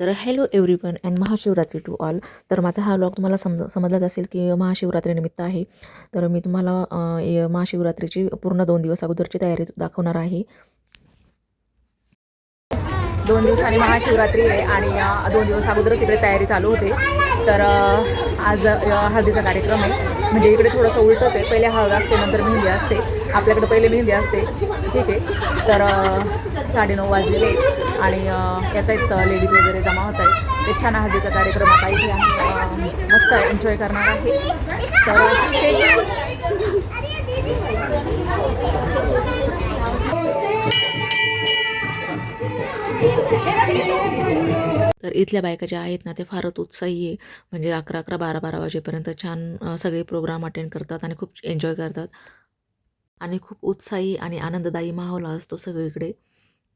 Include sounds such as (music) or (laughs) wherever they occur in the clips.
तर hello everyone and Mahashivratri to all तर माझा हा व्लॉग तुम्हाला समज समजलाच असेल की महाशिवरात्रीनिमित्त आहे. तर मी तुम्हाला महाशिवरात्रीची पूर्ण दोन दिवस अगोदरची तयारी दाखवणार आहे. दोन दिवसांनी महाशिवरात्री आहे आणि दोन दिवस अगोदरच इकडे तयारी चालू होते. तर आज हळदीचा कार्यक्रम आहे. म्हणजे इकडे थोडंसं उलटंच आहे. पहिले हळद असते नंतर मेहंदी असते. आपल्याकडे पहिले मेहंदी असते. ठीक आहे. तर साडेनऊ वाजलेले आहेत आणि याचा एक आहेत लेडीज वगैरे जमा होत आहेत. ते छान हळदीचा कार्यक्रम आता इथे आम्ही मस्त एन्जॉय करणार आहे. तर तर इथल्या बायका ज्या आहेत ना ते फारच उत्साही आहे. म्हणजे अकरा अकरा बारा बारा वाजेपर्यंत छान सगळे प्रोग्राम अटेंड करतात आणि खूप एन्जॉय करतात. आणि खूप उत्साही आणि आनंददायी माहोल असतो सगळीकडे.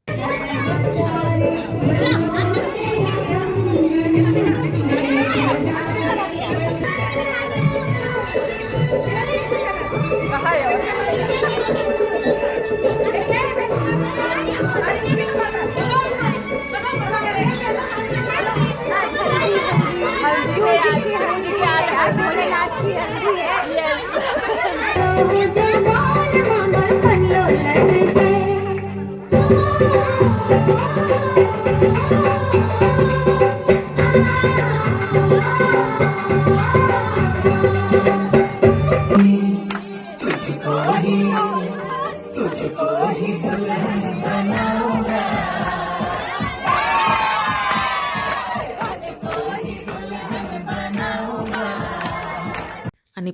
(laughs) आणि (laughs) (laughs)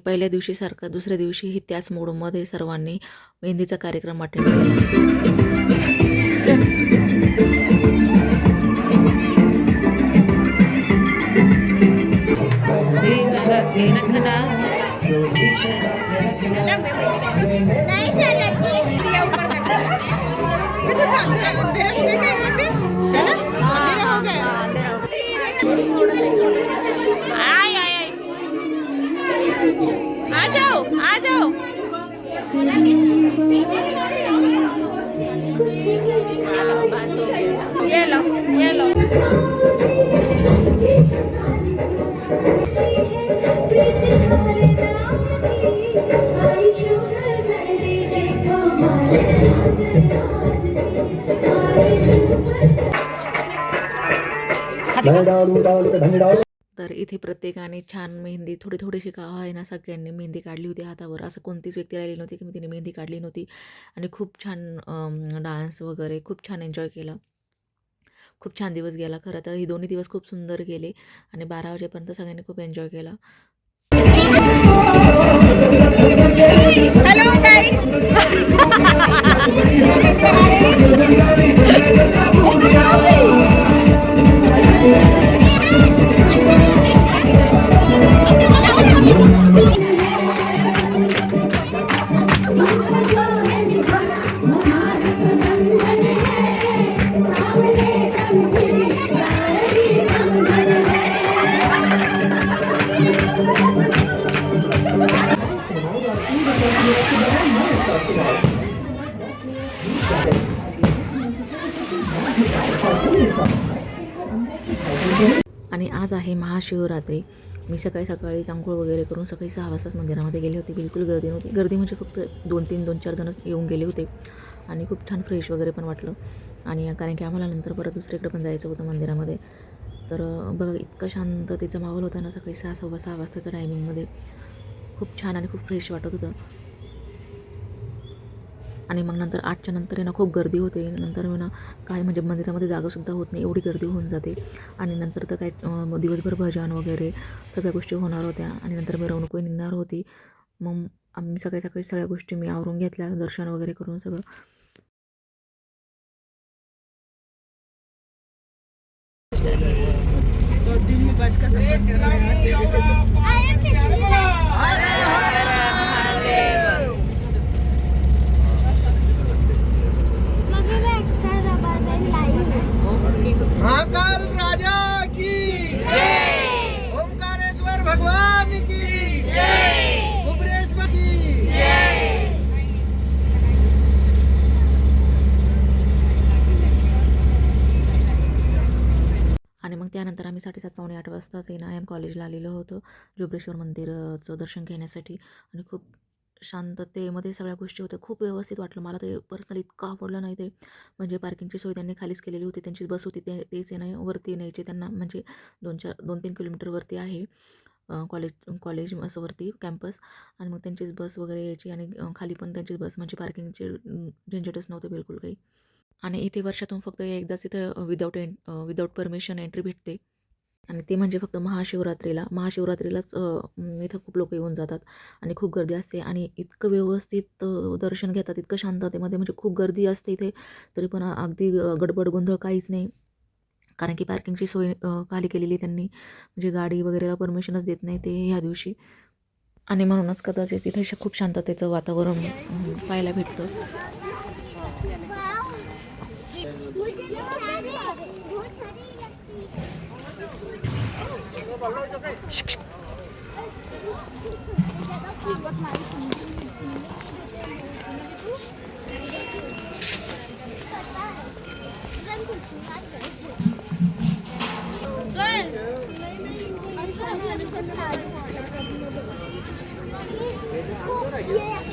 पहिल्या दिवशीसारखं दुसऱ्या दिवशीही त्याच मूडमध्ये सर्वांनी मेहंदीचा कार्यक्रम अटेंड केला आ जाओ आ जाओ ये लो ये लो तर इथे प्रत्येकाने छान मेहंदी थोडी थोडीशी का आहे ना सगळ्यांनी मेहंदी काढली होती हातावर. असं कोणतीच व्यक्ती राहिली नव्हती की मी तिने मेहंदी काढली नव्हती. आणि खूप छान डान्स वगैरे खूप छान एन्जॉय केला. खूप छान दिवस गेला. खरं तर हे दोन्ही दिवस खूप सुंदर गेले आणि बारा वाजेपर्यंत सगळ्यांनी खूप एन्जॉय केला. हेलो (laughs) आणि आज आहे महाशिवरात्री. मी सकाळी सकाळी आंघोळ वगैरे करून सकाळी सहा वाजताच मंदिरामध्ये गेले होते. बिलकुल गर्दी नव्हती. गर्दी म्हणजे फक्त दोन तीन दोन चार जणच येऊन गेले होते. आणि खूप छान फ्रेश वगैरे पण वाटलं. आणि कारण की आम्हाला नंतर परत दुसरीकडे पण जायचं होतं मंदिरामध्ये. तर बघा इतकं शांततेचा माहोल होता ना सकाळी सहा सव्वा सहा वाजताच्या टायमिंगमध्ये खूप छान आणि खूप फ्रेश वाटत होतं. आणि मग नंतर आठच्या नंतर आहे ना खूप गर्दी होते नंतर ना काय म्हणजे मंदिरामध्ये जागासुद्धा होत नाही एवढी गर्दी होऊन जाते आणि नंतर तर काय दिवसभर भजन वगैरे सगळ्या गोष्टी होणार होत्या आणि नंतर मिरवणूकही निघणार होती मग आम्ही सकाळी सकाळी सगळ्या गोष्टी मी आवरून घेतल्या दर्शन वगैरे करून सगळं बस की साडेसात पावणे आठ वाजताच एन आय एम कॉलेजला आलेलो होतो. जोबरेश्वर मंदिरचं दर्शन घेण्यासाठी. आणि खूप शांततेमध्ये सगळ्या गोष्टी होत्या. खूप व्यवस्थित वाटलं. मला ते पर्सनली इतकं आवडलं नाही ते. म्हणजे पार्किंगची सोय त्यांनी खालीच केलेली होती. त्यांची बस होती. ते तेच नाही वरती न्यायचे त्यांना. म्हणजे दोन चार दोन तीन किलोमीटरवरती आहे. कॉलेज कॉलेज असं वरती कॅम्पस आणि मग त्यांचीच बस वगैरे यायची. आणि खाली पण त्यांचीच बस म्हणजे पार्किंगचे झंझटच नव्हते बिलकुल काही. आणि इथे वर्षातून फक्त एकदाच इथं without an without permission entry भेटते. आणि ते म्हणजे फक्त महाशिवरात्रीला महाशिवरात्रीलाच इथं खूप लोक येऊन जातात आणि खूप गर्दी असते आणि इतकं व्यवस्थित दर्शन घेतात इतकं शांततेमध्ये म्हणजे खूप गर्दी असते इथे तरी पण अगदी गडबड गोंधळ काहीच नाही. कारण की पार्किंगची सोय खाली केलेली त्यांनी. म्हणजे गाडी वगैरेला परमिशनच देत नाही ते ह्या दिवशी. आणि म्हणूनच कदाचित तिथे खूप शांततेचं वातावरण पाहायला भेटतं. Yeah.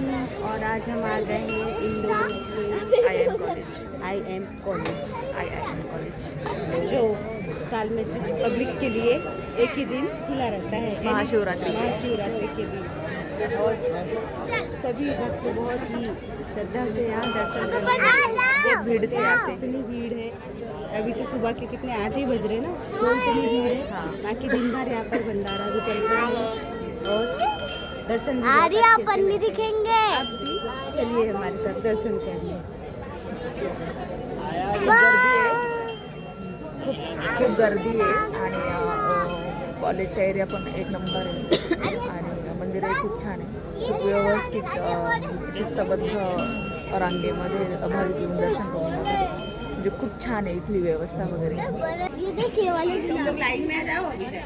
और आज हम आ गए हैं इंदौर के I M college. I M college. I I M college. जो साल में सिर्फ़ पब्लिक के लिए एक ही दिन खुला रहता है महाशिवरात्रि। महाशिवरात्रि के दिन। और सभी भक्त बहुत ही श्रद्धा से यहाँ दर्शन हैं। भीड़ से आते इतनी भीड़ है। अभी तो सुबह के कितने आठ ही बज रहे ना? तो इतनी भीड़ है। हाँ। बाकी दिन भर यहाँ पर भंडारा भी चलता है। और दर्शन भी से अपन हैं। दिखेंगे। भी चलिए हमारे साथ दर्शन करने। खूप गर्दी आहे आणि कॉलेजचा एरिया पण एक नंबर आहे. आणि मंदिरही खूप छान आहे. खूप व्यवस्थित शिस्तबद्ध रांगेमध्ये भाविक येऊन दर्शन करून म्हणजे खूप छान आहे इथली व्यवस्था वगैरे. ये देखिए वाले तुम लोग लाइन में आ जाओ इधर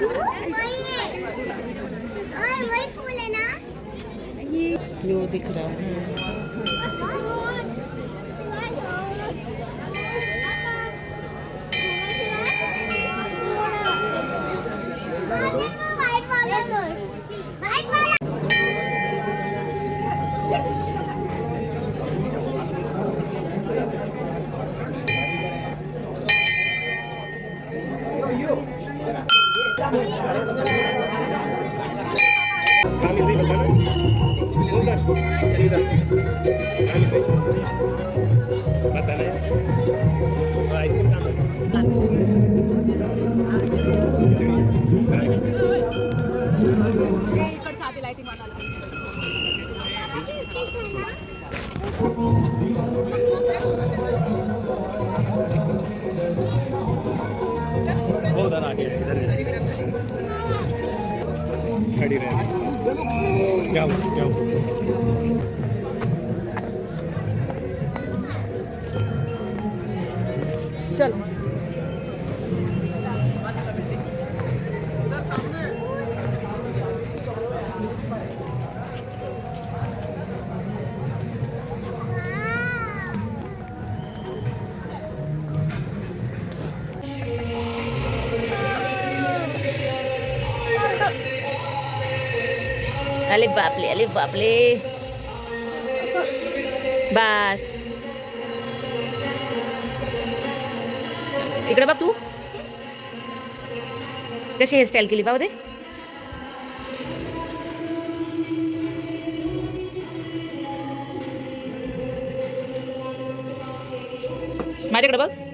वही फूल है ना? दिख रहा है. खड़ी रहे जाओ जाओ अरे बापले आले बापले बस. इकडे बघ तू. कशी हेअरस्टाईल केली पाहू दे. माझ्याकडे बघ.